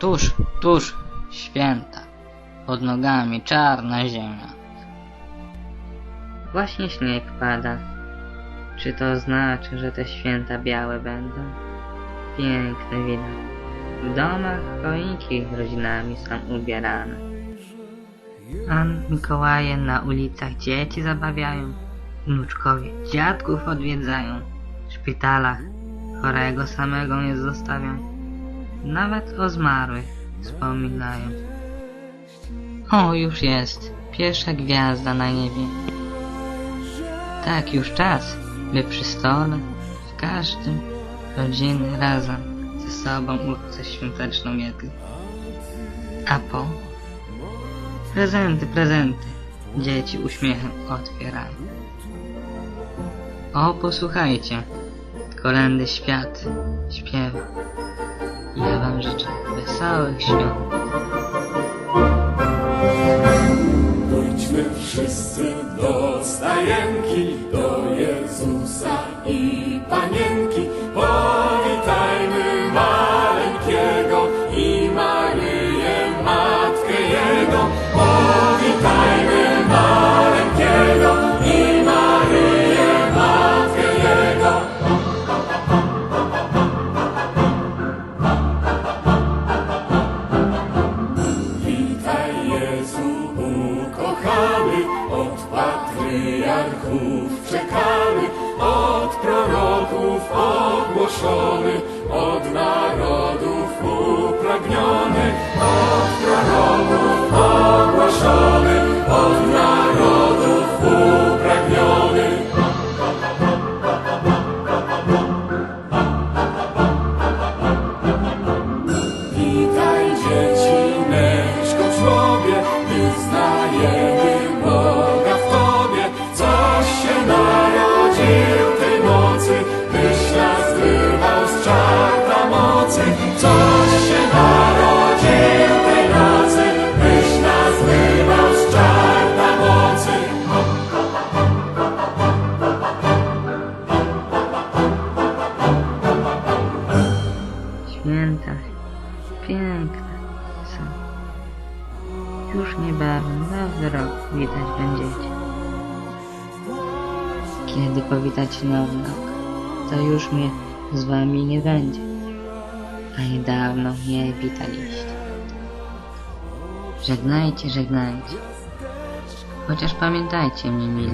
Tuż, tuż, święta. Pod nogami czarna ziemia. Właśnie śnieg pada. Czy to znaczy, że te święta białe będą? Piękny widok. W domach choinki rodzinami są ubierane. A Mikołaje na ulicach dzieci zabawiają. Wnuczkowie dziadków odwiedzają. W szpitalach chorego samego nie zostawią. Nawet o zmarłych wspominają. O, już jest. Pierwsza gwiazda na niebie. Tak, już czas, by przy stole w każdym rodziny razem ze sobą uczce świąteczną jedli. A po? Prezenty, prezenty. Dzieci uśmiechem otwierają. O, posłuchajcie. Kolendy świat śpiewa. Ja wam życzę wesołych świąt. Pójdźmy wszyscy do stajenki, do Jezusa i Panienki. cool. Piękne są. Już niebawem nowy rok witać będziecie. Kiedy powitacie nowy rok, to już mnie z wami nie będzie. A niedawno mnie witaliście. Żegnajcie, żegnajcie. Chociaż pamiętajcie mnie.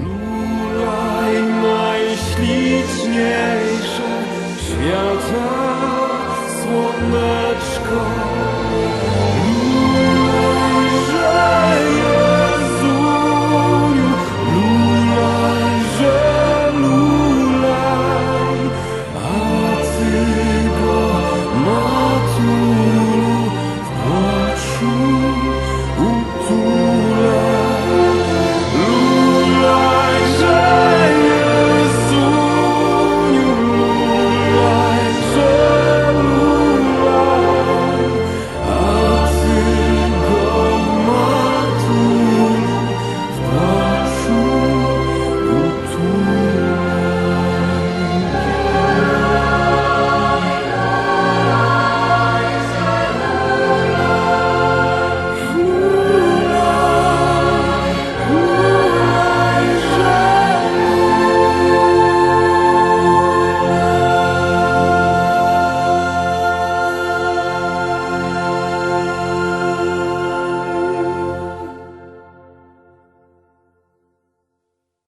Ulaj najśliczniejsze świata go.